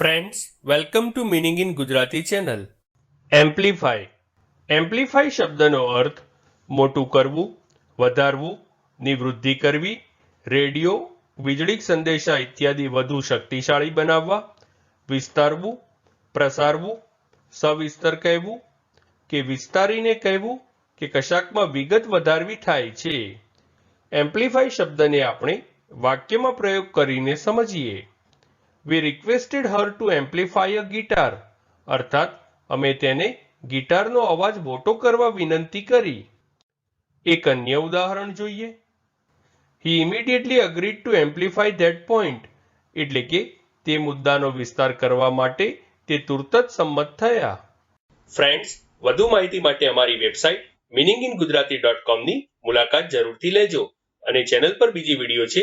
Friends welcome to meaning in Gujarati channel amplify amplify શબ્દનો અર્થ મોટું કરવું, વધારવું ની કરવી, રેડિયો વીજળી સંદેશા ઇત્યાદિ વધુ શક્તિશાળી બનાવવા, વિસ્તારવું, પ્રસારવું, સવિસ્તર કહેવું કે વિસ્તારીને કહેવું કે કશાકમાં વિગત વધારવી થાય છે. એમ્પ્લિફાય શબ્દને આપણે વાક્યમાં પ્રયોગ કરીને સમજીએ. We requested her to amplify a guitar અર્થાત, અમે તેને ગિટારનો અવાજ મોટો કરવા વિનંતી કરી. એક અન્ય ઉદાહરણ જોઈએ. He immediately agreed to amplify that point એટલે કે તે મુદ્દાનો વિસ્તાર કરવા માટે તે તુરત જ સંમત થયા. ફ્રેન્ડ્સ વધુ માહિતી માટે અમારી website meaning in Gujarati dot કોમની મુલાકાત જરૂરથી લેજો અને ચેનલ પર બીજી વીડિયો છે